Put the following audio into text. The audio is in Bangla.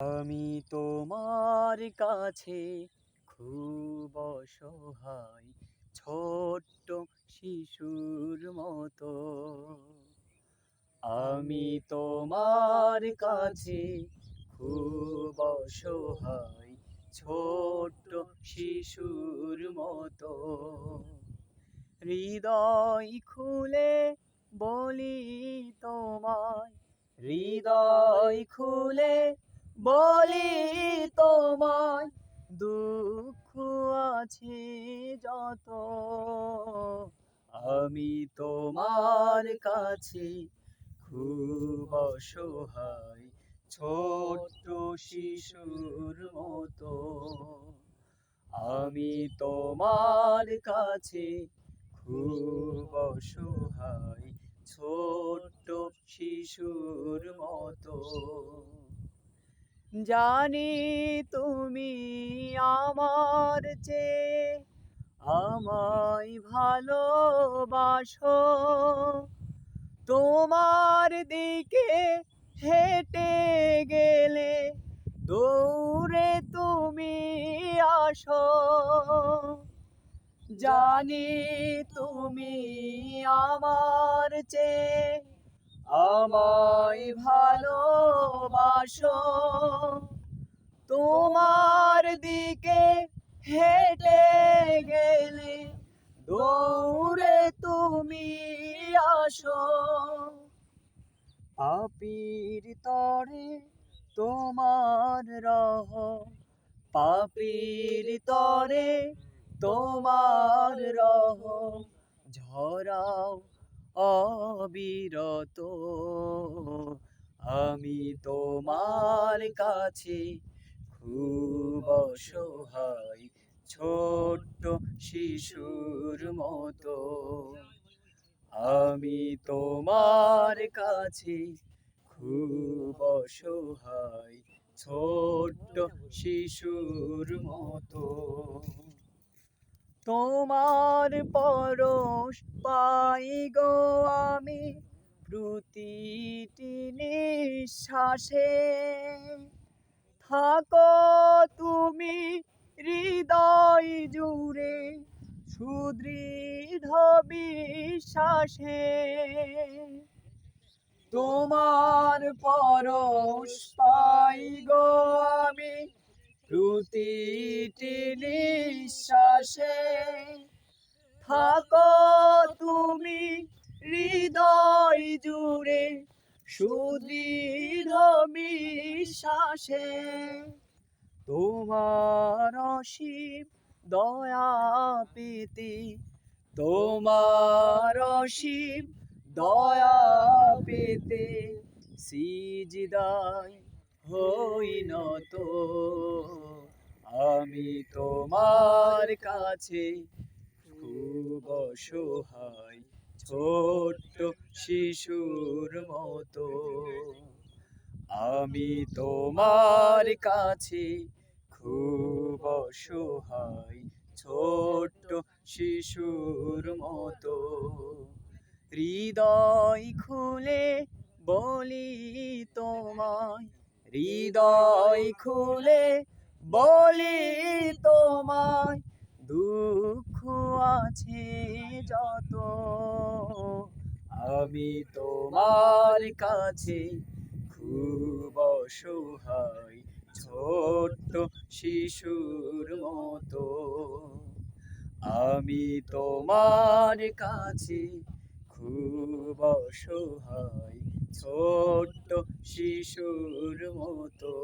আমি তোমার কাছে খুব অসহায় ছোট্ট শিশুর মতো। আমি তোমার কাছে খুব অসহায় ছোট্ট শিশুর মতো। হৃদয় খুলে বলি তোমায়, হৃদয় খুলে বলি তোমায়, দুঃখ আছে যত। আমি তোমার কাছে খুব অসহায় ছোট্ট শিশুর মতো। আমি তোমার কাছে খুব অসহায় ছোট্ট শিশুর মতো। জানি তুমি আমার চেয়ে আমায় ভালোবাসো। তোমার দিকে হেঁটে গেলে দৌড়ে তুমি আসো। জানি তুমি আমার চেয়ে আমায় ভালোবাসো তোমার দিকে হেঁটে গেলে দৌড়ে তুমি আসো। পাপির তরে তোমার রহ, পাপির তরে তোমার রহ, ঝরাও অবিরত। আমি তোমার কাছে খুব অসহায় ছোট্ট শিশুর মতো। আমি তোমার কাছে খুব অসহায় ছোট্ট শিশুর মতো। তোমার পরশ পাই গো আমি নিঃশ্বাসে থাকো তুমি হৃদয় জুড়ে, সুদৃঢ় বিশ্বাসে। তোমার পাই গো আমি প্রতিটি নিঃশ্বাসে। থাকো তুমি হৃদয় জুড়ে সুদৃঢ় বিশ্বাসে তোমার অসীম দয়া পেতে তোমার অসীম দয়া পেতে সিজদায় হই নত। আমি তোমার কাছে খুব অসহায়। ছোট্ট শিশুর মতো। আমি তোমার কাছে খুব অসহায় ছোট্ট শিশুর মতো। হৃদয় খুলে বলি তোমায়, হৃদয় খুলে বলি তোমায়, দুঃখ আছে যত আমি তোমার কাছে খুব অসহায় ছোট্ট শিশুর মতো। আমি তোমার কাছে খুব অসহায় ছোট্ট শিশুর মতো।